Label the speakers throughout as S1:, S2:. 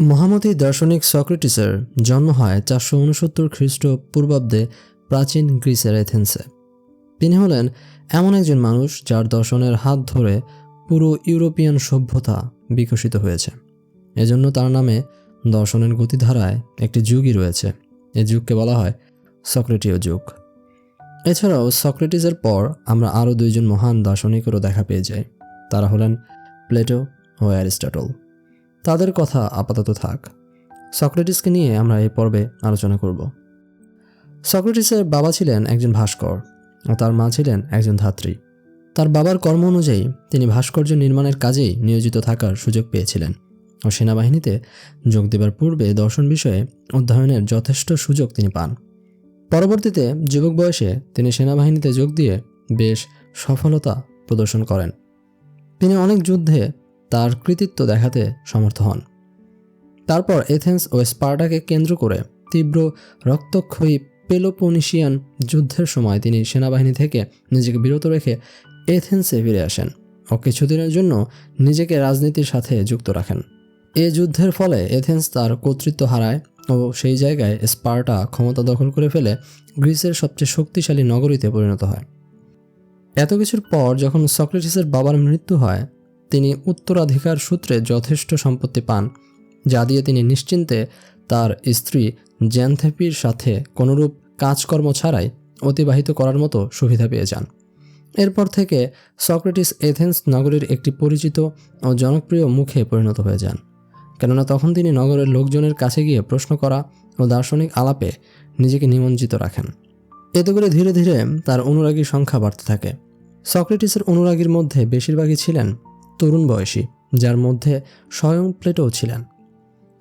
S1: মহামতি দার্শনিক সক্রেটিসের জন্ম হয় চারশো উনসত্তর খ্রিস্ট পূর্বাব্দে প্রাচীন গ্রিসের এথেন্সে। তিনি হলেন এমন একজন মানুষ যার দর্শনের হাত ধরে পুরো ইউরোপিয়ান সভ্যতা বিকশিত হয়েছে। এজন্য তার নামে দর্শনের গতিধারায় একটি যুগই রয়েছে। এই যুগকে বলা হয় সক্রেটীয় যুগ। এছাড়াও সক্রেটিসের পর আমরা আরও দুইজন মহান দার্শনিকেরও দেখা পেয়ে যাই। তারা হলেন প্লেটো ও অ্যারিস্টটল। তাদের কথা আপাতত থাক। সক্রেটিসকে নিয়ে আমরা এই পর্বে আলোচনা করব। সক্রেটিসের বাবা ছিলেন একজন ভাস্কর ও তার মা ছিলেন একজন ধাত্রী। তার বাবার কর্ম অনুযায়ী তিনি ভাস্কর্য নির্মাণের কাজেই নিয়োজিত থাকার সুযোগ পেয়েছিলেন ও সেনাবাহিনীতে যোগ দেবার পূর্বে দর্শন বিষয়ে অধ্যয়নের যথেষ্ট সুযোগ তিনি পান। পরবর্তীতে যুবক বয়সে তিনি সেনাবাহিনীতে যোগ দিয়ে বেশ সফলতা প্রদর্শন করেন। তিনি অনেক যুদ্ধে তার কৃতিত্ব দেখাতে সমর্থ হন। তারপর এথেন্স ও স্পার্টাকে কেন্দ্র করে তীব্র রক্তক্ষয়ী পেলোপনিশিয়ান যুদ্ধের সময় তিনি সেনাবাহিনী থেকে নিজেকে বিরত রেখে এথেন্সে ফিরে আসেন ও কিছুদিনের জন্য নিজেকে রাজনীতির সাথে যুক্ত রাখেন। এ যুদ্ধের ফলে এথেন্স তার কর্তৃত্ব হারায় ও সেই জায়গায় স্পার্টা ক্ষমতা দখল করে ফেলে গ্রিসের সবচেয়ে শক্তিশালী নগরীতে পরিণত হয়। এত কিছুর পর যখন সক্রেটিসের বাবার মৃত্যু হয় তিনি উত্তরাধিকার সূত্রে যথেষ্ট সম্পত্তি পান, যা দিয়ে তিনি নিশ্চিন্তে তার স্ত্রী জ্যানথেপির সাথে কোনোরূপ কাজকর্ম ছাড়াই অতিবাহিত করার মতো সুবিধা পেয়ে যান। এরপর থেকে সক্রেটিস এথেন্স নগরীর একটি পরিচিত ও জনপ্রিয় মুখে পরিণত হয়ে যান, কেননা তখন তিনি নগরের লোকজনের কাছে গিয়ে প্রশ্ন করা ও দার্শনিক আলাপে নিজেকে নিমজ্জিত রাখেন। এতে করে ধীরে ধীরে তার অনুরাগীর সংখ্যা বাড়তে থাকে। সক্রেটিসের অনুরাগীর মধ্যে বেশিরভাগই ছিলেন তরুণ বয়সী, যার মধ্যে স্বয়ং প্লেটোও ছিলেন।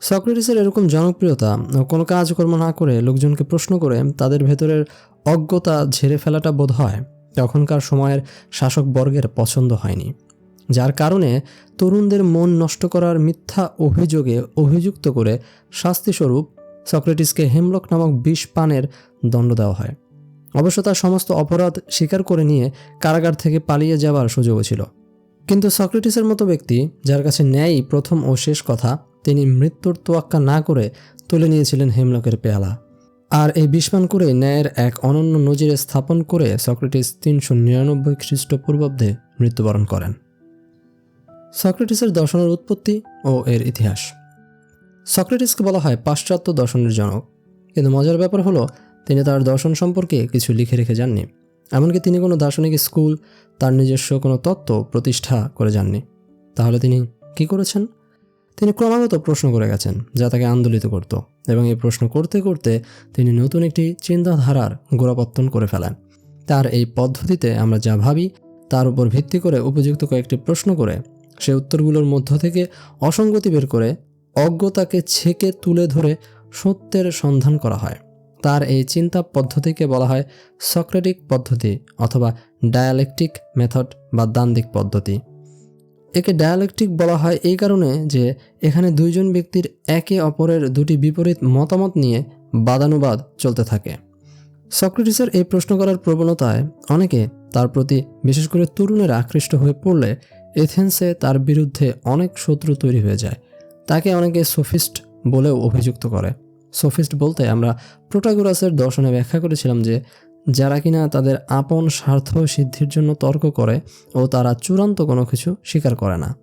S1: সক্রেটিসের এরকম জনপ্রিয়তা কোনো কাজকর্ম না করে লোকজনকে প্রশ্ন করে তাদের ভেতরের অজ্ঞতা ঝেড়ে ফেলাটা বোধ হয় তখনকার সময়ের শাসক বর্গের পছন্দ হয়নি, যার কারণে তরুণদের মন নষ্ট করার মিথ্যা অভিযোগে অভিযুক্ত করে শাস্তিস্বরূপ সক্রেটিসকে হেমলক নামক বিষ পানের দণ্ড দেওয়া হয়। অবশ্য তার সমস্ত অপরাধ স্বীকার করে নিয়ে কারাগার থেকে পালিয়ে যাওয়ার সুযোগও ছিল। কিন্তু সক্রেটিসের মতো ব্যক্তি, যার কাছে ন্যায়ই প্রথম ও শেষ কথা, তিনি মৃত্যুর তোয়াক্কা না করে তুলে নিয়েছিলেন হেমলকের পেয়ালা। আর এই বিস্মান করে ন্যায়ের এক অনন্য নজিরে স্থাপন করে সক্রেটিস তিনশো নিরানব্বই খ্রিস্টপূর্বাব্দে মৃত্যুবরণ করেন। সক্রেটিসের দর্শনের উৎপত্তি ও এর ইতিহাস। সক্রেটিসকে বলা হয় পাশ্চাত্য দর্শনের জনক। কিন্তু মজার ব্যাপার হলো, তিনি তার দর্শন সম্পর্কে কিছু লিখে রেখে যাননি। এমনকি তিনি কোনো দার্শনিক স্কুল, তার নিজস্ব কোনো তত্ত্ব প্রতিষ্ঠা করে যাননি। তাহলে তিনি কি করেছেন? তিনি ক্রমাগত প্রশ্ন করে গেছেন, যা তাকে আন্দোলিত করত এবং এই প্রশ্ন করতে করতে তিনি নতুন একটি চিন্তাধারার গোড়াপত্তন করে ফেলেন। তার এই পদ্ধতিতে আমরা যা ভাবি, তার উপর ভিত্তি করে উপযুক্ত কয়েকটি প্রশ্ন করে, সে উত্তরগুলোর মধ্য থেকে অসঙ্গতি বের করে অজ্ঞতাকে ছেকে তুলে ধরে সত্যের সন্ধান করা হয়। তার এই চিন্তা পদ্ধতিকে বলা হয় সক্রেটিক পদ্ধতি অথবা ডায়ালেকটিক মেথড বা দান্দিক পদ্ধতি। একে ডায়ালেকটিক বলা হয় এই কারণে যে এখানে দুইজন ব্যক্তির একে অপরের দুটি বিপরীত মতামত নিয়ে বাদানুবাদ চলতে থাকে। সক্রেটিসের এই প্রশ্ন করার প্রবণতায় অনেকে তার প্রতি বিশেষ করে তরুণেরা আকৃষ্ট হয়ে পড়লে এথেন্সে তার বিরুদ্ধে অনেক শত্রু তৈরি হয়ে যায়, তাকে অনেকে সোফিস্ট বলেও অভিযুক্ত করে। সোফিস্ট বলতে আমরা প্রোটাগোরাসের দর্শনে ব্যাখ্যা করেছিলাম যে, যারা কিনা তাদের আপন স্বার্থ সিদ্ধির জন্য তর্ক করে ও তারা চূড়ান্ত কোনো কিছু স্বীকার করে না।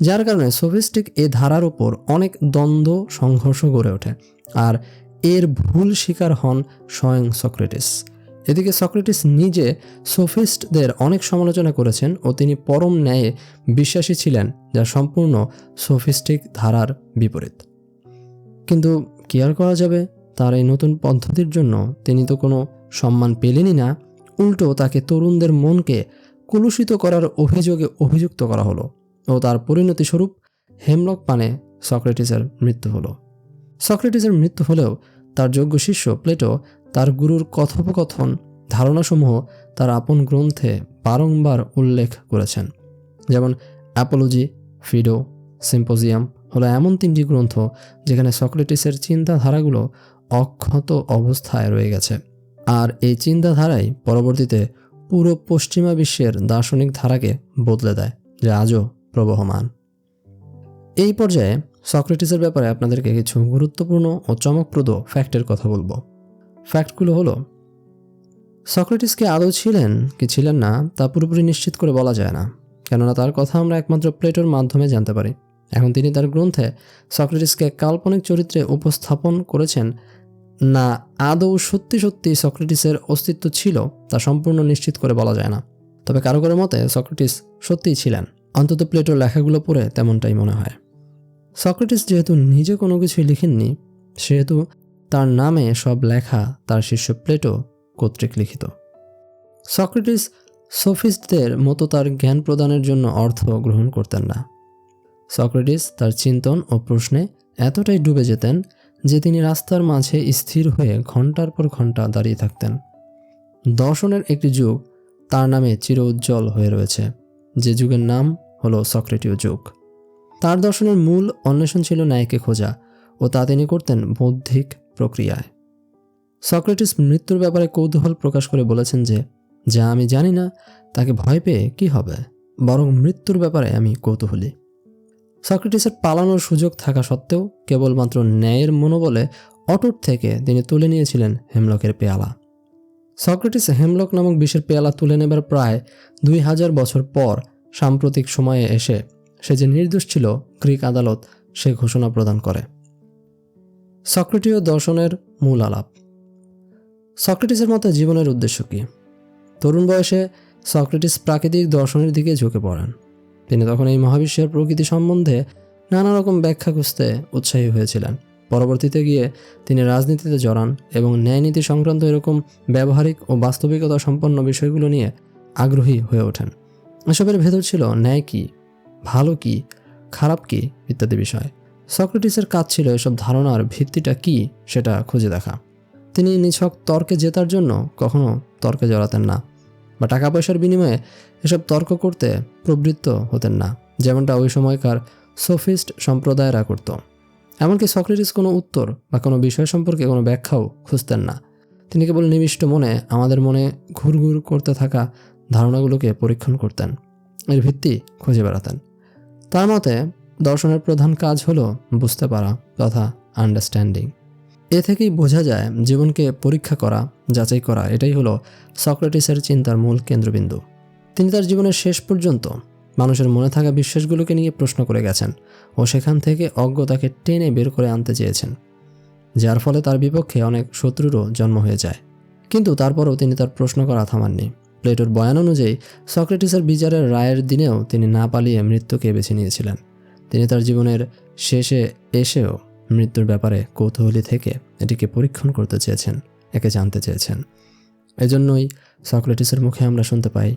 S1: যার কারণে সোফিস্টিক এ ধারার উপর অনেক দ্বন্দ্ব, সংঘর্ষ গড়ে ওঠে আর এর ভুল শিকার হন স্বয়ং সক্রেটিস। এদিকে সক্রেটিস নিজে সোফিস্টদের অনেক সমালোচনা করেছেন ও তিনি পরম ন্যায়ে বিশ্বাসী ছিলেন, যা সম্পূর্ণ সোফিস্টিক ধারার বিপরীত। কিন্তু কি আর করা যাবে তার এই নতুন পদ্ধতির জন্য। তিনি তো কোনো সম্মান পেলেনই না। উল্টো তাকে তরুণদের মনকে কুলুষিত করার অভিযোগে অভিযুক্ত করা হলো ও তার পরিণতি স্বরূপ হেমলক পানে সক্রেটিসের মৃত্যু হলো। সক্রেটিসের মৃত্যু হলেও তার যোগ্য শিষ্য প্লেটো তার গুরুর কথোপকথন ধারণাসমূহ তার আপন গ্রন্থে বারংবার উল্লেখ করেছেন। যেমন অ্যাপোলজি, ফিডো, সিম্পোজিয়াম হলো এমন তিনটি গ্রন্থ যেখানে সক্রেটিসের চিন্তাধারাগুলো অক্ষত অবস্থায় রয়ে গেছে। আর এই চিন্তাধারাই পরবর্তীতে পুরো পশ্চিমা বিশ্বের দার্শনিক ধারাকে বদলে দেয়, যা আজও প্রবহমান। এই পর্যায়ে সক্রেটিসের ব্যাপারে আপনাদেরকে কিছু গুরুত্বপূর্ণ ও চমকপ্রদ ফ্যাক্টের কথা বলব। ফ্যাক্টগুলো হলো, সক্রেটিস কি আদৌ ছিলেন, কি ছিলেন না, তা পুরোপুরি নিশ্চিত করে বলা যায় না, কেননা তার কথা আমরা একমাত্র প্লেটোর মাধ্যমে জানতে পারি। এখন তিনি তার গ্রন্থে সক্রেটিসকে কাল্পনিক চরিত্রে উপস্থাপন করেছেন। না আদৌ সত্যি সত্যি সক্রেটিসের অস্তিত্ব ছিল তা সম্পূর্ণ নিশ্চিত করে বলা যায় না। তবে কারও কারও মতে সক্রেটিস সত্যিই ছিলেন। অন্তত প্লেটোর লেখাগুলো পড়ে তেমনটাই মনে হয়। সক্রেটিস যেহেতু নিজে কোনো কিছুই লিখেননি, সেহেতু তার নামে সব লেখা তার শিষ্য প্লেটো কর্তৃক লিখিত। সক্রেটিস সোফিস্টদের মতো তার জ্ঞান প্রদানের জন্য অর্থ গ্রহণ করতেন না। সক্রেটিস তার চিন্তন ও প্রশ্নে এতটাই ডুবে যেতেন যে তিনি রাস্তার মাঝে স্থির হয়ে ঘণ্টার পর ঘণ্টা দাঁড়িয়ে থাকতেন। দর্শনের একটি যুগ তার নামে চির উজ্জ্বল হয়ে রয়েছে। যে যুগের নাম হলো সক্রেটীয় যুগ। তার দর্শনের মূল অন্বেষণ ছিল ন্যায়কে খোঁজা ও তা তিনি করতেন বৌদ্ধিক প্রক্রিয়ায়। সক্রেটিস মৃত্যুর ব্যাপারে কৌতূহল প্রকাশ করে বলেছেন যে, যা আমি জানি না, তাকে ভয় পেয়ে কি হবে? বরং মৃত্যুর ব্যাপারে আমি কৌতূহলী। সক্রেটিসের পালানোর সুযোগ থাকা সত্ত্বেও কেবলমাত্র ন্যায়ের মনোবলে অটুট থেকে তিনি তুলে নিয়েছিলেন হেমলকের পেয়ালা। সক্রেটিস হেমলক নামক বিষের পেয়ালা তুলে নেবার প্রায় দুই হাজার বছর পর সাম্প্রতিক সময়ে এসে সে যে নির্দোষ ছিল গ্রিক আদালত সে ঘোষণা প্রদান করে। সক্রেটীয় দর্শনের মূল আলাপ। সক্রেটিসের মতে জীবনের উদ্দেশ্য কী? তরুণ বয়সে সক্রেটিস প্রাকৃতিক দর্শনের দিকে ঝুঁকে পড়েন। তিনি তখন এই মহাবিশ্বের প্রকৃতি সম্বন্ধে নানা রকম ব্যাখ্যা খুঁজতে উৎসাহী হয়েছিলেন। পরবর্তীতে গিয়ে তিনি রাজনীতিতে জড়ান এবং ন্যায়নীতি সংক্রান্ত এরকম ব্যবহারিক ও বাস্তবিকতা সম্পন্ন বিষয়গুলো নিয়ে আগ্রহী হয়ে ওঠেন। এসবের ভেতর ছিল ন্যায় কী, ভালো কি, খারাপ কি ইত্যাদি বিষয়। সক্রেটিসের কাজ ছিল এসব ধারণার ভিত্তিটা কি সেটা খুঁজে দেখা। তিনি নিছক তর্কে জেতার জন্য কখনো তর্কে জড়াতেন না। বা টাকা পয়সার বিনিময়ে এসব তর্ক করতে প্রবৃত্ত হতেন না, যেমনটা ওই সময়কার সোফিস্ট সম্প্রদায়েরা করত এমনকি সক্রেটিস কোনো উত্তর বা কোনো বিষয় সম্পর্কে কোনো ব্যাখ্যাও খুঁজতেন না। তিনি কেবল নিবিষ্ট মনে আমাদের মনে ঘুরঘুর করতে থাকা ধারণাগুলোকে পরীক্ষণ করতেন, এর ভিত্তি খুঁজে বেড়াতেন। তার মতে, দর্শনের প্রধান কাজ হলো বুঝতে পারা, তথা আন্ডারস্ট্যান্ডিং এ থেকেই বোঝা যায় জীবনকে পরীক্ষা করা, যাচাই করা, এটাই হলো সক্রেটিসের চিন্তার মূল কেন্দ্রবিন্দু। তিনি তার জীবনের শেষ পর্যন্ত মানুষের মনে থাকা বিশ্বাসগুলোকে নিয়ে প্রশ্ন করে গেছেন ও সেখান থেকে অজ্ঞতাকে টেনে বের করে আনতে চেয়েছেন, যার ফলে তার বিপক্ষে অনেক শত্রুরও জন্ম হয়ে যায়। কিন্তু তারপরও তিনি তার প্রশ্ন করা থামাননি। প্লেটোর বয়ান অনুযায়ী সক্রেটিসের বিচারের রায়ের দিনেও তিনি না পালিয়ে মৃত্যুকে বেছে নিয়েছিলেন। তিনি তার জীবনের শেষে এসেও মৃত্যুর ব্যাপারে কৌতূহলী থেকে এটিকে পরীক্ষণ করতে চেয়েছেন, একে জানতে চেয়েছেন। এজন্যই সক্রেটিসের মুখে আমরা শুনতে পাই,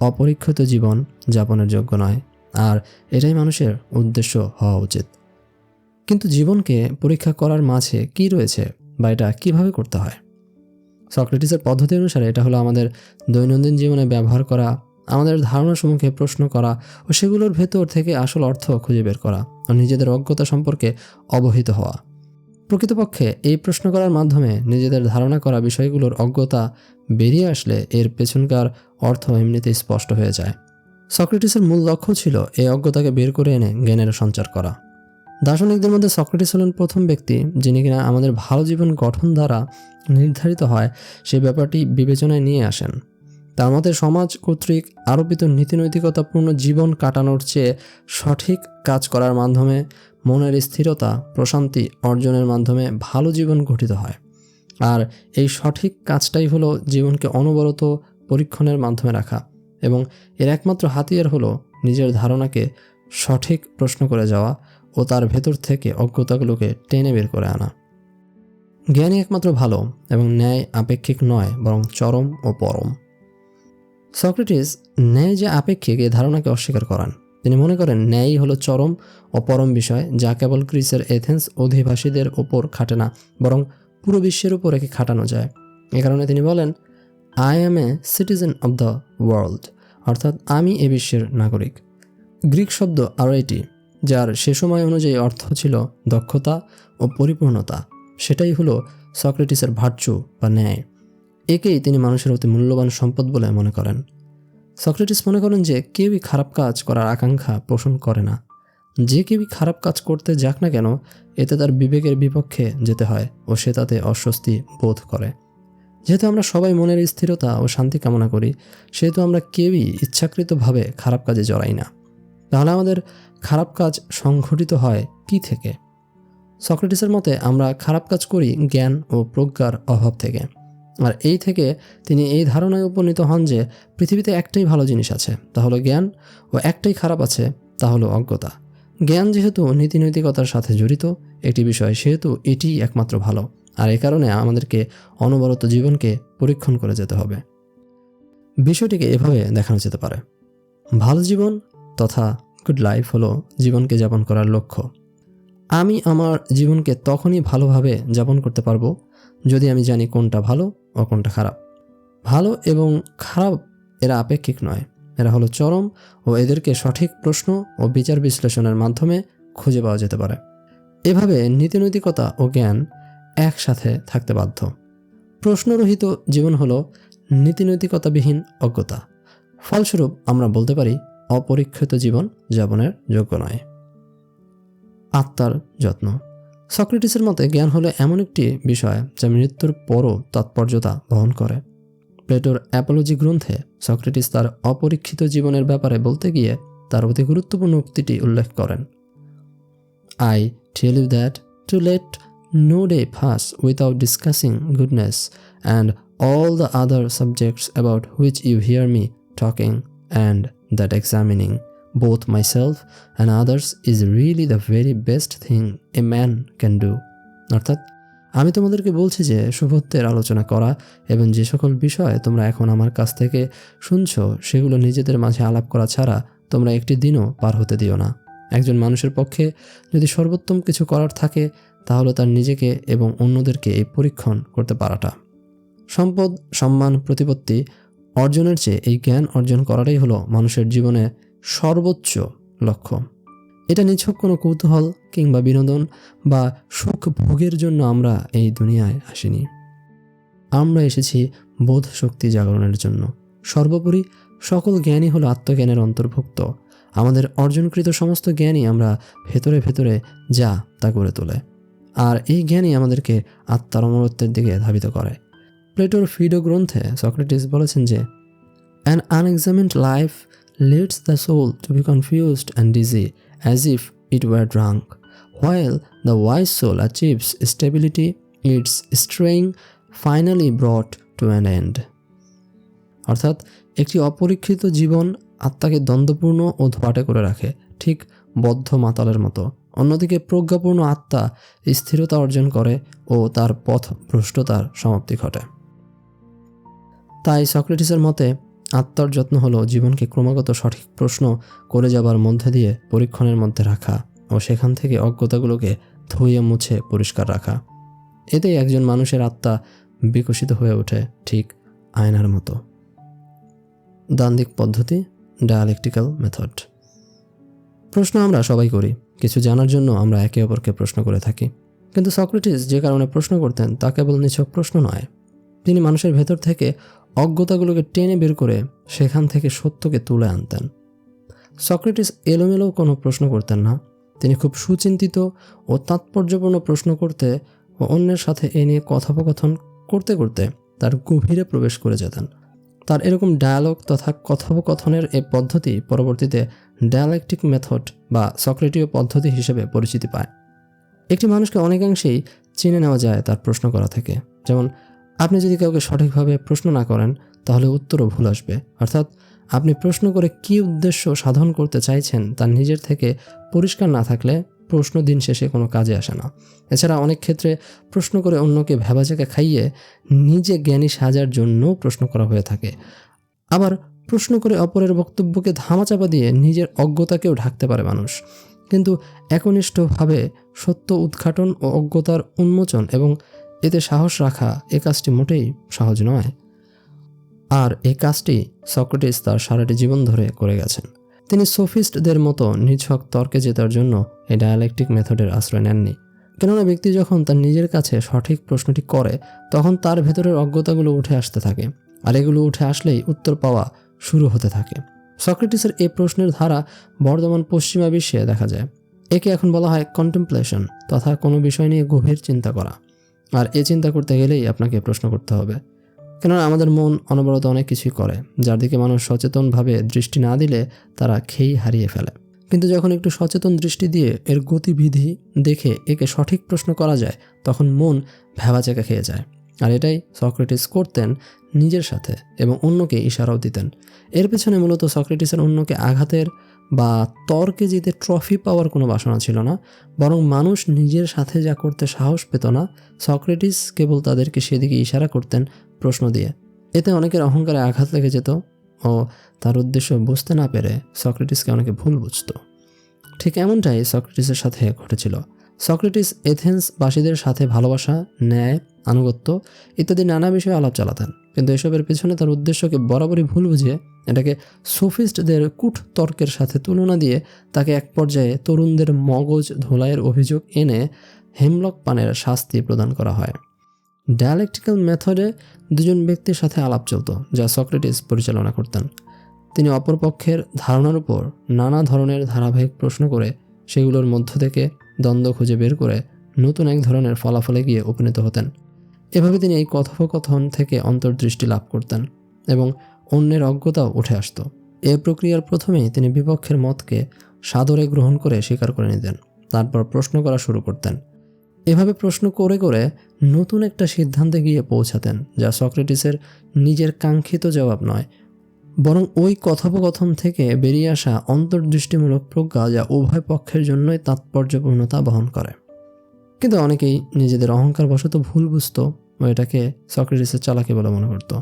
S1: অপরীক্ষিত জীবন যাপনের যোগ্য নয়, আর এটাই মানুষের উদ্দেশ্য হওয়া উচিত। কিন্তু জীবনকে পরীক্ষা করার মাঝে কি রয়েছে বা এটা কীভাবে করতে হয়? সক্রেটিসের পদ্ধতি অনুসারে এটা হলো আমাদের দৈনন্দিন জীবনে ব্যবহার করা, আমাদের ধারণা সম্মুখে প্রশ্ন করা ও সেগুলোর ভেতর থেকে আসল অর্থ খুঁজে বের করা। নিজেদের অজ্ঞতা সম্পর্কে অবহিত হওয়া। প্রকৃতপক্ষে এই প্রশ্ন করার মাধ্যমে নিজেদের ধারণা করা বিষয়গুলোর অজ্ঞতা বেরিয়ে আসলে এর পেছনকার অর্থ এমনিতেই স্পষ্ট হয়ে যায়। সক্রেটিসের মূল লক্ষ্য ছিল এই অজ্ঞতাকে বের করে এনে জ্ঞানের সঞ্চার করা। দার্শনিকদের মধ্যে সক্রেটিস হলেন প্রথম ব্যক্তি, যিনি কিনা আমাদের ভালো জীবন গঠন দ্বারা নির্ধারিত হয় সেই ব্যাপারটি বিবেচনায় নিয়ে আসেন। তার মতে সমাজ কর্তৃক আরোপিত নীতিনৈতিকতাপূর্ণ জীবন কাটানোর চেয়ে সঠিক কাজ করার মাধ্যমে মনের স্থিরতা, প্রশান্তি অর্জনের মাধ্যমে ভালো জীবন গঠিত হয়। আর এই সঠিক কাজটাই হলো জীবনকে অনবরত পরীক্ষণের মাধ্যমে রাখা এবং এর একমাত্র হাতিয়ার হলো নিজের ধারণাকে সঠিক প্রশ্ন করে যাওয়া ও তার ভেতর থেকে অজ্ঞতাগুলোকে টেনে বের করে আনা। জ্ঞানই একমাত্র ভালো এবং ন্যায় আপেক্ষিক নয়, বরং চরম ও পরম। সক্রেটিস ন্যায় যে আপেক্ষিক এ ধারণাকে অস্বীকার করান। তিনি মনে করেন, ন্যায়ই হলো চরম ও পরম বিষয়, যা কেবল গ্রিসের এথেন্স অধিবাসীদের ওপর খাটে না, বরং পুরো বিশ্বের উপর একে খাটানো যায়। এ কারণে তিনি বলেন I am a citizen of the world অর্থাৎ আমি এ বিশ্বের নাগরিক। গ্রিক শব্দ আরআইটি যার সে সময় অনুযায়ী অর্থ ছিল দক্ষতা ও পরিপূর্ণতা, সেটাই হলো সক্রেটিসের ভার্চু বা ন্যায়। একেই তিনি মানুষের অতি মূল্যবান সম্পদ বলে মনে করেন। সক্রেটিস মনে করেন যে কেউই খারাপ কাজ করার আকাঙ্ক্ষা পোষণ করে না। যে কেউই খারাপ কাজ করতে যাক না কেন, এতে তার বিবেকের বিপক্ষে যেতে হয় ও সে তাতে অস্বস্তি বোধ করে। যেহেতু আমরা সবাই মনের স্থিরতা ও শান্তি কামনা করি, সেহেতু আমরা কেউই ইচ্ছাকৃতভাবে খারাপ কাজে জড়াই না। তাহলে আমাদের খারাপ কাজ সংঘটিত হয় কি থেকে? সক্রেটিসের মতে আমরা খারাপ কাজ করি জ্ঞান ও প্রজ্ঞার অভাব থেকে। আর এই থেকে তিনি এই ধারণায় উপনীত হন যে পৃথিবীতে একটাই ভালো জিনিস আছে, তা হলো জ্ঞান, ও একটাই খারাপ আছে, তা হলো অজ্ঞতা। জ্ঞান যেহেতু নীতিনৈতিকতার সাথে জড়িত, একটি বিষয় সেহেতু এটিই একমাত্র ভালো, আর এ কারণে আমাদেরকে অনবরত জীবনকে পরীক্ষণ করে যেতে হবে। বিষয়টিকে এভাবে দেখানো যেতে পারে। ভালো জীবন তথা গুড লাইফ হলো জীবনকে যাপন করার লক্ষ্য। আমি আমার জীবনকে তখনই ভালোভাবে যাপন করতে পারব যদি আমি জানি কোনটা ভালো ও কোনটা খারাপ? ভালো এবং খারাপ এরা আপেক্ষিক নয়। এরা হলো চরম ও এদেরকে সঠিক প্রশ্ন ও বিচার বিশ্লেষণের মাধ্যমে খুঁজে পাওয়া যেতে পারে। এভাবে নীতিনৈতিকতা ও জ্ঞান একসাথে থাকতে বাধ্য। প্রশ্নরহিত জীবন হলো নীতিনৈতিকতাবিহীন অজ্ঞতা। ফলস্বরূপ আমরা বলতে পারি অপরীক্ষিত জীবন যাপনের যোগ্য নয়। আত্মার যত্ন। সক্রেটিসের মতে জ্ঞান হলো এমন একটি বিষয় যা মৃত্যুর পরও তাৎপর্যতা বহন করে। প্লেটোর অ্যাপোলজি গ্রন্থে সক্রেটিস তার অপরীক্ষিত জীবনের ব্যাপারে বলতে গিয়ে তার অতি গুরুত্বপূর্ণ উক্তিটি উল্লেখ করেন। I tell you that to let no day pass without discussing goodness and all the other subjects about which you hear me talking and that examining both myself and others is really the very best thing a man can do. অর্থাৎ, আমি তোমাদেরকে বলছি যে শুভত্বের আলোচনা করা এবং যে সকল বিষয় তোমরা এখন আমার কাছ থেকে শুনছো, সেগুলো নিজেদের মাঝে আলাপ করা ছাড়া তোমরা একটি দিনও পার হতে দিও না একজন মানুষের পক্ষে যদি সর্বোত্তম কিছু করার থাকে, তাহলে তার নিজেকে এবং অন্যদেরকে এই পরীক্ষণ করতে পারাটা সম্পদ, সম্মান, প্রতিপত্তি অর্জনের চেয়ে এই জ্ঞান অর্জন করাটাই হলো মানুষের জীবনে সর্বোচ্চ লক্ষ্য। এটা নিছক কোনো কৌতূহল কিংবা বিনোদন বা সুখ ভোগের জন্য আমরা এই দুনিয়ায় আসিনি। আমরা এসেছি বোধ শক্তি জাগরণের জন্য। সর্বোপরি সকল জ্ঞানই হলো আত্মজ্ঞানের অন্তর্ভুক্ত। আমাদের অর্জনকৃত সমস্ত জ্ঞানই আমরা ভেতরে ভেতরে যা তা করে তোলে। আর এই জ্ঞানই আমাদেরকে আত্মার অমরত্বের দিকে ধাবিত করে। প্লেটোর ফিডো গ্রন্থে সক্রেটিস বলেছেন যে an unexamined life leads the soul to be confused and dizzy as if it were drunk, while the wise soul achieves stability, its straying finally brought to an end. অর্থাৎ একটি অপরীক্ষিত জীবন আত্মাকে দ্বন্দ্বপূর্ণ ও ধোয়াটে করে রাখে ঠিক বদ্ধ মাতালের মতো অন্যদিকে প্রজ্ঞাপূর্ণ আত্মা স্থিরতা অর্জন করে ও তার পথ ভ্রষ্টতার সমাপ্তি ঘটে তাই সক্রেটিসের মতে আত্মার যত্ন হলো জীবনকে ক্রমাগত সঠিক প্রশ্ন করে যাবার মধ্যে দিয়ে পরীক্ষণের মধ্যে রাখা ও সেখান থেকে অজ্ঞতাগুলোকে ধুয়ে মুছে পরিষ্কার রাখা। এতেই একজন মানুষের আত্মা বিকশিত হয়ে ওঠে ঠিক আয়নার মতো। দান্দিক পদ্ধতি ডায়ালেকটিক্যাল মেথড প্রশ্ন আমরা সবাই করি, কিছু জানার জন্য আমরা একে অপরকে প্রশ্ন করে থাকি। কিন্তু সক্রেটিস যে কারণে প্রশ্ন করতেন তা কেবল নিছক প্রশ্ন নয়। তিনি মানুষের ভেতর থেকে অজ্ঞতাগুলোকে টেনে বের করে সেখান থেকে সত্যকে তুলে আনতেন। সক্রেটিস এলোমেলো কোনো প্রশ্ন করতেন না। তিনি খুব সুচিন্তিত ও তাৎপর্যপূর্ণ প্রশ্ন করতে ও অন্যের সাথে এ নিয়ে কথোপকথন করতে করতে তার গভীরে প্রবেশ করে যেতেন। তার এরকম ডায়ালগ তথা কথোপকথনের এ পদ্ধতি পরবর্তীতে ডায়ালেকটিক মেথড বা সক্রেটীয় পদ্ধতি হিসেবে পরিচিতি পায়। একটি মানুষকে অনেকাংশেই চিনে নেওয়া যায় তার প্রশ্ন করা থেকে। যেমন আপনি যদি কাউকে সঠিকভাবে প্রশ্ন না করেন, তাহলে উত্তরও ভুল আসবে। অর্থাৎ, আপনি প্রশ্ন করে কি উদ্দেশ্য সাধন করতে চাইছেন তা নিজের থেকে পরিষ্কার না থাকলে প্রশ্ন দিন শেষে কোনো কাজে আসে না। এছাড়া অনেক ক্ষেত্রে প্রশ্ন করে অন্যকে ভেবাচাকে খাইয়ে নিজে জ্ঞানী সাজার জন্যও প্রশ্ন করা হয়ে থাকে। আবার প্রশ্ন করে অপরের বক্তব্যকে ধামাচাপা দিয়ে নিজের অজ্ঞতাকেও ঢাকতে পারে মানুষ। কিন্তু একনিষ্ঠভাবে সত্য উদ্ঘাটন ও অজ্ঞতার উন্মোচন এবং এতে সাহস রাখা এ কাজটি মোটেই সহজ নয়। আর এই কাজটি সক্রেটিস তার সারাটি জীবন ধরে করে গেছেন। তিনি সোফিস্টদের মতো নিছক তর্কে জেতার জন্য এই ডায়ালেকটিক মেথডের আশ্রয় নেননি। কেননা ব্যক্তি যখন তার নিজের কাছে সঠিক প্রশ্নটি করে, তখন তার ভেতরের অজ্ঞতাগুলো উঠে আসতে থাকে, আর এগুলো উঠে আসলেই উত্তর পাওয়া শুরু হতে থাকে। সক্রেটিসের এই প্রশ্নের ধারা বর্তমান পশ্চিমা বিশ্বে দেখা যায়। একে এখন বলা হয় কন্টেম্পলেশন তথা কোনো বিষয় নিয়ে গভীর চিন্তা করা। আর এ চিন্তা করতে গেলেই আপনাকে প্রশ্ন করতে হবে। কেননা আমাদের মন অনবরত অনেক কিছুই করে, যার দিকে মানুষ সচেতনভাবে দৃষ্টি না দিলে তারা খেই হারিয়ে ফেলে। কিন্তু যখন একটু সচেতন দৃষ্টি দিয়ে এর গতিবিধি দেখে একে সঠিক প্রশ্ন করা যায়, তখন মন ভেবাচেকা খেয়ে যায়। আর এটাই সক্রেটিস করতেন নিজের সাথে এবং অন্যকে ইশারাও দিতেন। এর পেছনে মূলত সক্রেটিসের অন্যকে আঘাতের বা তর্কে জিতে ট্রফি পাওয়ার কোনো বাসনা ছিল না, বরং মানুষ নিজের সাথে যা করতে সাহস পেত না, সক্রেটিস কেবল তাদেরকে সেদিকে ইশারা করতেন প্রশ্ন দিয়ে। এতে অনেকের অহংকারে আঘাত লেগে যেত ও তার উদ্দেশ্য বুঝতে না পেরে সক্রেটিসকে অনেকে ভুল বুঝত। ঠিক এমনটাই সক্রেটিসের সাথে ঘটেছিল। সক্রেটিস এথেন্সবাসীদের সাথে ভালোবাসা, ন্যায়, আনুগত্য ইত্যাদি নানা বিষয়ে আলাপ চালাতেন, কিন্তু এসবের পেছনে তার উদ্দেশ্যকে বরাবরই ভুল বুঝিয়ে এটাকে সোফিস্টদের কুট তর্কের সাথে তুলনা দিয়ে তাকে এক পর্যায়ে তরুণদের মগজ ধোলাইয়ের অভিযোগ এনে হেমলক পানের শাস্তি প্রদান করা হয়। ডায়ালেকটিক্যাল মেথডে দুজন ব্যক্তির সাথে আলাপ চলত, যা সক্রেটিস পরিচালনা করতেন। তিনি অপরপক্ষের ধারণার উপর নানা ধরনের ধারাবাহিক প্রশ্ন করে সেগুলোর মধ্য থেকে দ্বন্দ্ব খুঁজে বের করে নতুন এক ধরনের ফলাফলে গিয়ে উপনীত হতেন। এভাবে তিনি এই কথোপকথন থেকে অন্তর্দৃষ্টি লাভ করতেন এবং অন্যের অজ্ঞতাও উঠে আসতো। এ প্রক্রিয়ার প্রথমেই তিনি বিপক্ষের মতকে সাদরে গ্রহণ করে স্বীকার করে নিতেন, তারপর প্রশ্ন করা শুরু করতেন। এভাবে প্রশ্ন করে করে নতুন একটা সিদ্ধান্তে গিয়ে পৌঁছাতেন, যা সক্রেটিসের নিজের কাঙ্ক্ষিত জবাব নয়, বরং ওই কথোপকথন থেকে বেরিয়ে আসা অন্তর্দৃষ্টিমূলক প্রজ্ঞা যা উভয় পক্ষের জন্যই তাৎপর্যপূর্ণতা বহন করে। কিন্তু অনেকেই নিজেদের অহংকার বশত ভুল বুঝত ও এটাকে সক্রেটিসের চালাকি বলে মনে করত।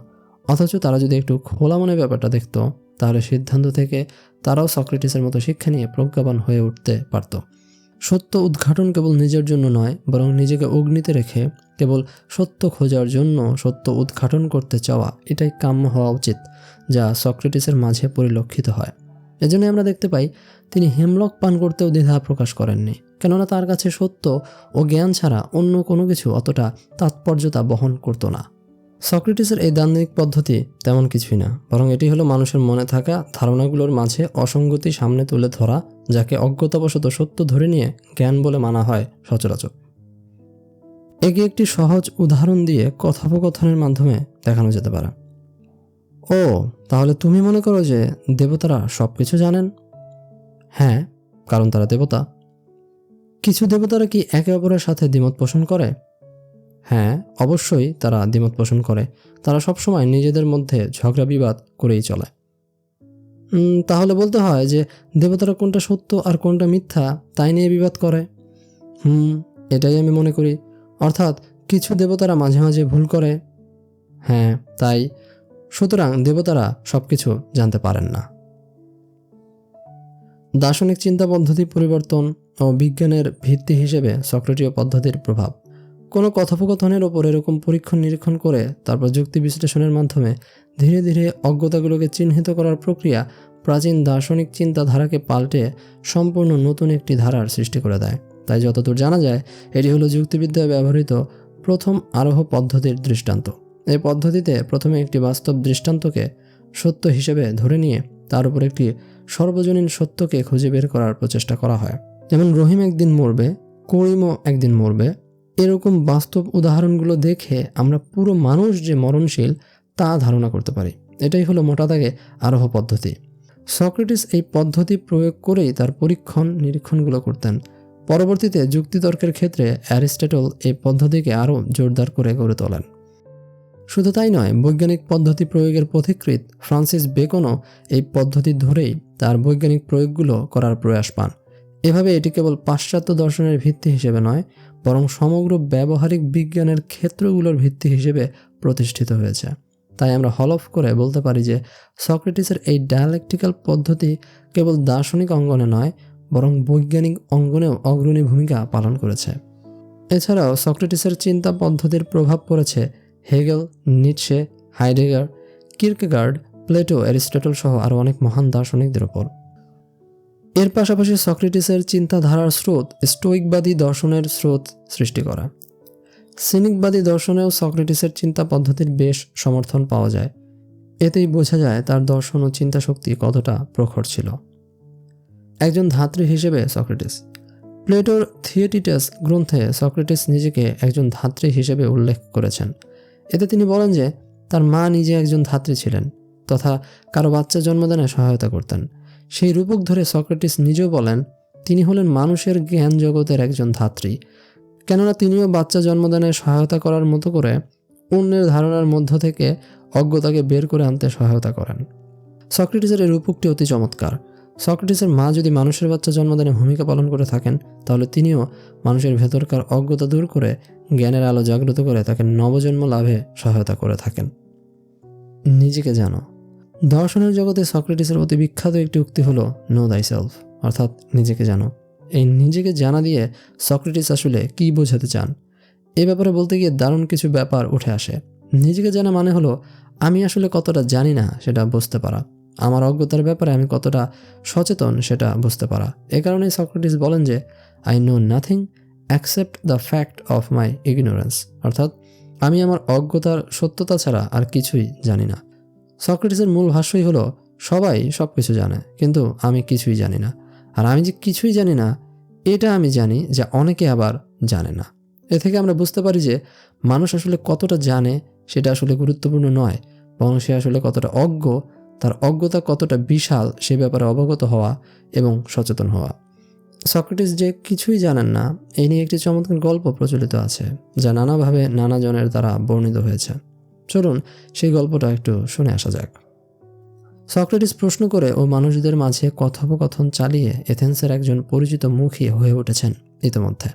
S1: অথচ তারা যদি একটু খোলা মনে ব্যাপারটা দেখত, তাহলে সিদ্ধান্ত থেকে তারাও সক্রেটিসের মতো শিক্ষা নিয়ে প্রজ্ঞাবান হয়ে উঠতে পারত। সত্য উদ্ঘাটন কেবল নিজের জন্য নয়, বরং নিজেকে অগ্নিতে রেখে কেবল সত্য খোঁজার জন্য সত্য উদ্ঘাটন করতে চাওয়া এটাই কাম্য হওয়া উচিত, যা সক্রেটিসের মাঝে পরিলক্ষিত হয়। এজন্য আমরা দেখতে পাই, তিনি হেমলক পান করতেও দ্বিধা প্রকাশ করেননি, কেননা তার কাছে সত্য ও জ্ঞান ছাড়া অন্য কোনো কিছু অতটা তাৎপর্যতা বহন করত না। সক্রেটিসের এই দান্দিক পদ্ধতি তেমন কিছুই না, বরং এটি হলো মানুষের মনে থাকা ধারণাগুলোর মাঝে অসঙ্গতি সামনে তুলে ধরা, যাকে অজ্ঞতাবশত সত্য ধরে নিয়ে জ্ঞান বলে মানা হয় সচরাচর। একে একটি সহজ উদাহরণ দিয়ে কথোপকথনের মাধ্যমে দেখানো যেতে পারে। ও, তাহলে তুমি মনে করো যে দেবতারা সব কিছু জানেন? হ্যাঁ কারণ তারা দেবতা। কিছু দেবতারা কি একে অপরের সাথে দ্বিমত পোষণ করে? হ্যাঁ অবশ্যই তারা দ্বিমত পোষণ করে। তারা সবসময় নিজেদের মধ্যে ঝগড়া বিবাদ করেই চলে। তাহলে বলতে হয় যে দেবতারা কোনটা সত্য আর কোনটা মিথ্যা তাই নিয়ে বিবাদ করে? হুম, এটাই আমি মনে করি। অর্থাৎ কিছু দেবতারা মাঝে মাঝে ভুল করে। হ্যাঁ তাই। সুতরাং দেবতারা সব কিছু জানতে পারেন না। দার্শনিক চিন্তা পদ্ধতি পরিবর্তন ও বিজ্ঞানের ভিত্তি হিসেবে সক্রেটীয় পদ্ধতির প্রভাব। কোনো কথোপকথনের ওপর এরকম পরীক্ষণ নিরীক্ষণ করে তারপর যুক্তি বিশ্লেষণের মাধ্যমে ধীরে ধীরে অজ্ঞতাগুলোকে চিহ্নিত করার প্রক্রিয়া প্রাচীন দার্শনিক চিন্তাধারাকে পাল্টে সম্পূর্ণ নতুন একটি ধারার সৃষ্টি করে দেয়। তাই যতদূর জানা যায়, এটি হলো যুক্তিবিদ্যায় ব্যবহৃত প্রথম আরোহ পদ্ধতির দৃষ্টান্ত। এই পদ্ধতিতে প্রথমে একটি বাস্তব দৃষ্টান্তকে সত্য হিসেবে ধরে নিয়ে তার উপর একটি সর্বজনীন সত্যকে খুঁজে বের করার প্রচেষ্টা করা হয়। যেমন রহিম একদিন মরবে, করিমও একদিন মরবে এরকম বাস্তব উদাহরণগুলো দেখে আমরা পুরো মানুষ যে মরণশীল, তা ধারণা করতে পারি। এটাই হলো মোটা দাগে আরোহ পদ্ধতি। সক্রেটিস এই পদ্ধতি প্রয়োগ করেই তার পরীক্ষণ নিরীক্ষণগুলো করতেন। পরবর্তীতে যুক্তিতর্কের ক্ষেত্রে অ্যারিস্টটল এই পদ্ধতিকে আরও জোরদার করে গড়ে তোলেন। শুধু তাই নয়, বৈজ্ঞানিক পদ্ধতি প্রয়োগের পথিকৃৎ ফ্রান্সিস বেকনও এই পদ্ধতি ধরেই তার বৈজ্ঞানিক প্রয়োগগুলো করার প্রয়াস পান। এভাবে এটি কেবল পাশ্চাত্য দর্শনের ভিত্তি হিসেবে নয়, বরং সমগ্র ব্যবহারিক বিজ্ঞানের ক্ষেত্রগুলোর ভিত্তি হিসেবে প্রতিষ্ঠিত হয়েছে। তাই আমরা হলফ করে বলতে পারি যে, সক্রেটিসের এই ডায়ালেকটিক্যাল পদ্ধতি কেবল দার্শনিক অঙ্গনে নয়, বরং বৈজ্ঞানিক অঙ্গনেও অগ্রণী ভূমিকা পালন করেছে। এছাড়াও সক্রেটিসের চিন্তা পদ্ধতির প্রভাব পড়েছে Hegel, Nietzsche, Heidegger, Kierkegaard, Plato, Aristotle সহ আরও অনেক মহান দার্শনিকদের ওপর। এর পাশাপাশি সক্রেটিসের চিন্তাধারার স্রোত স্টোইকবাদী দর্শনের স্রোত সৃষ্টি করা। সিনিকবাদী দর্শনেও সক্রেটিসের চিন্তা পদ্ধতির বেশ সমর্থন পাওয়া যায়। এতেই বোঝা যায় তার দর্শন ও চিন্তা শক্তি কতটা প্রখর ছিল। একজন ধাত্রী হিসেবে সক্রেটিস। প্লেটোর থিয়েটিটাস গ্রন্থে সক্রেটিস নিজেকে একজন ধাত্রী হিসেবে উল্লেখ করেছেন। এতে তিনি বলেন যে, তার মা নিজে একজন ধাত্রী ছিলেন, তথা কারও বাচ্চা জন্মদানে সহায়তা করতেন। সেই রূপক ধরে সক্রেটিস নিজেও বলেন, তিনি হলেন মানুষের জ্ঞান জগতের একজন ধাত্রী। কেননা তিনিও বাচ্চা জন্মদানে সহায়তা করার মতো করে অন্যের ধারণার মধ্য থেকে অজ্ঞতাকে বের করে আনতে সহায়তা করেন। সক্রেটিসের এই রূপকটি অতি চমৎকার। সক্রেটিসের মা যদি মানুষের বাচ্চা জন্মদানে ভূমিকা পালন করে থাকেন, তাহলে তিনিও মানুষের ভেতরকার অজ্ঞতা দূর করে জ্ঞানের আলো জাগ্রত করে তাকে নবজন্ম লাভে সহায়তা করে থাকেন। নিজেকে জানো দর্শনের জগতে সক্রেটিসের অতি বিখ্যাত একটি উক্তি হলো নো দাই সেলফ অর্থাৎ নিজেকে জানো। এই নিজেকে জানা দিয়ে সক্রেটিস আসলে কী বোঝাতে চান? এ ব্যাপারে বলতে গিয়ে দারুণ কিছু ব্যাপার উঠে আসে। নিজেকে জানা মানে হলো, আমি আসলে কতটা জানি না সেটা বুঝতে পারা। আমার অজ্ঞতার ব্যাপারে আমি কতটা সচেতন সেটা বুঝতে পারা। এ কারণেই সক্রেটিস বলেন যে I know nothing except the fact of my ignorance অর্থাৎ, আমি আমার অজ্ঞতার সত্যতা ছাড়া আর কিছুই জানি না। সক্রেটিসের মূল ভাষ্যই হলো, সবাই সব কিছু জানে, কিন্তু আমি কিছুই জানি না। আর আমি যে কিছুই জানি না, এটা আমি জানি যা অনেকে আবার জানে না। এ থেকে আমরা বুঝতে পারি যে মানুষ আসলে কতটা জানে সেটা আসলে গুরুত্বপূর্ণ নয়, বরং সে আসলে কতটা অজ্ঞ, তার অজ্ঞতা কতটা বিশাল সে ব্যাপারে অবগত হওয়া এবং সচেতন হওয়া। সক্রেটিস যে কিছুই জানেন না এই নিয়ে একটি চমৎকার গল্প প্রচলিত আছে, যা নানাভাবে নানা জনের দ্বারা বর্ণিত হয়েছে। চলুন সেই গল্পটা একটু শুনে আসা যাক। সক্রেটিস প্রশ্ন করে ও মানুষদের মাঝে কথোপকথন চালিয়ে এথেন্সের একজন পরিচিত মুখী হয়ে উঠেছেন ইতিমধ্যে।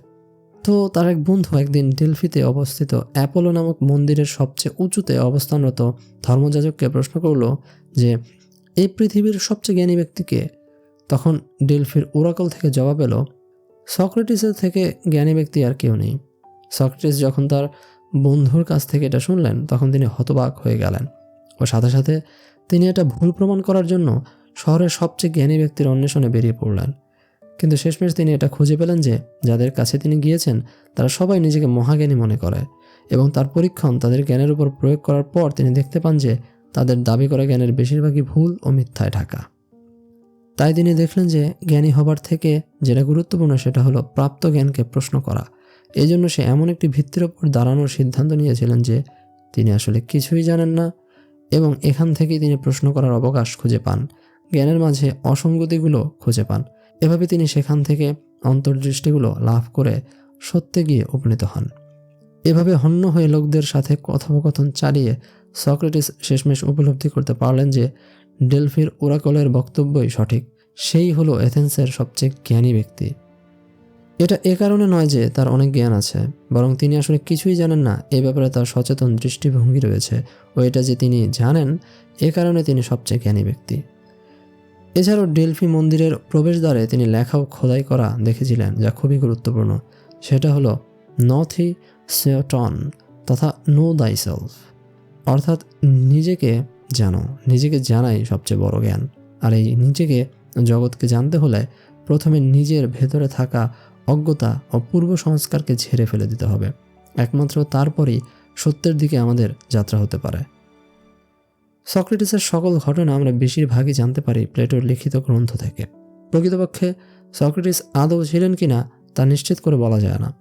S1: তো তার এক বন্ধু একদিন ডেলফিতে অবস্থিত অ্যাপোলো নামক মন্দিরের সবচেয়ে উঁচুতে অবস্থানরত ধর্মযাজককে প্রশ্ন করল যে, এই পৃথিবীর সবচেয়ে জ্ঞানী ব্যক্তিকে তখন ডেলফির ওরাকল থেকে জবাব এলো, সক্রেটিসের থেকে জ্ঞানী ব্যক্তি আর কেউ নেই। সক্রেটিস যখন তার বন্ধুর কাছ থেকে এটা শুনলেন, তখন তিনি হতবাক হয়ে গেলেন। ও সাথে সাথে তিনি এটা ভুল প্রমাণ করার জন্য শহরের সবচেয়ে জ্ঞানী ব্যক্তির অন্বেষণে বেরিয়ে পড়লেন। কিন্তু শেষমেশ তিনি এটা খুঁজে পেলেন যে, যাদের কাছে তিনি গিয়েছেন, তারা সবাই নিজেকে মহাজ্ঞানী মনে করে এবং তার পরীক্ষণ তাদের জ্ঞানের উপর প্রয়োগ করার পর তিনি দেখতে পান যে, তাদের দাবি করা জ্ঞানের বেশিরভাগই ভুল ও মিথ্যায় ঢাকা। তাই তিনি দেখলেন যে, জ্ঞানী হবার থেকে যেটা গুরুত্বপূর্ণ সেটা হলো প্রাপ্ত জ্ঞানকে প্রশ্ন করা। এই জন্য সে এমন একটি ভিত্তির ওপর দাঁড়ানোর সিদ্ধান্ত নিয়েছিলেন যে তিনি আসলে কিছুই জানেন না এবং এখান থেকেই তিনি প্রশ্ন করার অবকাশ খুঁজে পান, জ্ঞানের মাঝে অসঙ্গতিগুলো খুঁজে পান। এভাবে তিনি সেখান থেকে অন্তর্দৃষ্টিগুলো লাভ করে সত্যে গিয়ে উপনীত হন। এভাবে হন্য হয়ে লোকদের সাথে কথোপকথন চালিয়ে সক্রেটিস শেষমেশ উপলব্ধি করতে পারলেন যে ডেলফির ওরাকলের বক্তব্যই সঠিক। সেই হলো এথেন্সের সবচেয়ে জ্ঞানী ব্যক্তি। এটা এ কারণে নয় যে তার অনেক জ্ঞান আছে, বরং তিনি আসলে কিছুই জানেন না। এ ব্যাপারে তার সচেতন দৃষ্টিভঙ্গি রয়েছে ও এটা যে তিনি জানেন, এ কারণে তিনি সবচেয়ে জ্ঞানী ব্যক্তি। এছাড়াও ডেলফি মন্দিরের প্রবেশদ্বারে তিনি লেখাও খোদাই করা দেখেছিলেন, যা খুবই গুরুত্বপূর্ণ। সেটা হলো নথি সেটন তথা নো দাই সেলফ অর্থাৎ নিজেকে জানো, নিজেকে জানাই সবচেয়ে বড় জ্ঞান। আর এই নিজেকে জগৎকে জানতে হলে প্রথমে নিজের ভেতরে থাকা অজ্ঞতা ও পূর্ব সংস্কারকে ঝেড়ে ফেলে দিতে হবে। একমাত্র তারপরই সত্যের দিকে আমাদের যাত্রা হতে পারে। সক্রেটিসের সকল ঘটনা আমরা বেশিরভাগই জানতে পারি প্লেটোর লিখিত গ্রন্থ থেকে। প্রকৃতপক্ষে সক্রেটিস আদৌ ছিলেন কিনা তা নিশ্চিত করে বলা যায় না।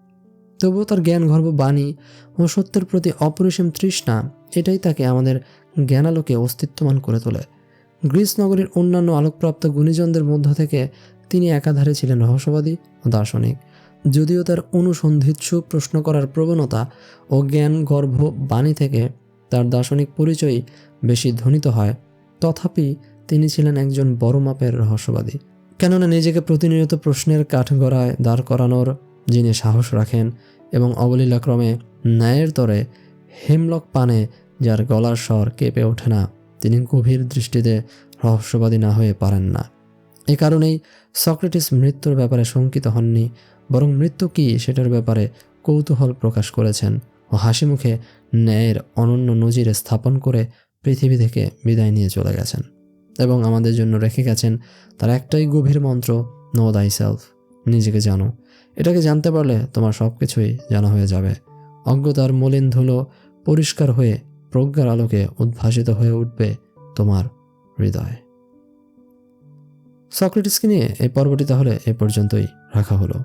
S1: তবুও তার জ্ঞান গর্ব বাণী ও সত্যের প্রতি অপরিসীম তৃষ্ণা এটাই তাকে আমাদের জ্ঞানালোকে অস্তিত্বমান করে তোলে। গ্রিস নগরীর অন্যান্য আলোকপ্রাপ্ত গুণীজনদের মধ্য থেকে তিনি একাধারে ছিলেন রহস্যবাদী ও দার্শনিক। যদিও তার অনুসন্ধিৎসু প্রশ্ন করার প্রবণতা ও জ্ঞান গর্ভ বাণী থেকে তার দার্শনিক পরিচয় বেশি ধ্বনিত হয়, তথাপি তিনি ছিলেন একজন বড় মাপের রহস্যবাদী। কেননা নিজেকে প্রতিনিয়ত প্রশ্নের কাঠগড়ায় দাঁড় করানোর যিনি সাহস রাখেন এবং অবলীলাক্রমে ন্যায়ের তরে হেমলক পানে যার গলার স্বর কেঁপে ওঠে না, তিনি গভীর দৃষ্টিতে রহস্যবাদী না হয়ে পারেন না। এ কারণেই সক্রেটিস মৃত্যুর ব্যাপারে শঙ্কিত হননি, বরং মৃত্যু কী সেটার ব্যাপারে কৌতূহল প্রকাশ করেছেন ও হাসি মুখে ন্যায়ের অনন্য নজিরে স্থাপন করে পৃথিবী থেকে বিদায় নিয়ে চলে গেছেন এবং আমাদের জন্য রেখে গেছেন তার একটাই গভীর মন্ত্র নো দাই সেলফ নিজেকে জানো। এটাকে জানতে পারলে তোমার সব কিছুই জানা হয়ে যাবে। অজ্ঞতার মলিন ধুলো পরিষ্কার হয়ে প্রজ্ঞার আলোকে উদ্ভাসিত হয়ে উঠবে তোমার হৃদয়। সক্রেটিসকে নিয়ে এই পর্বটি তাহলে এ পর্যন্তই রাখা হলো।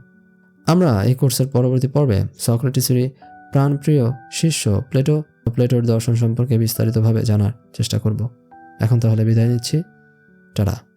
S1: আমরা এই কোর্সের পরবর্তী পর্বে সক্রেটিসেরই প্রাণপ্রিয় শিষ্য প্লেটো প্লেটোর দর্শন সম্পর্কে বিস্তারিতভাবে জানার চেষ্টা করব। এখন তাহলে বিদায় নিচ্ছি। টাটা।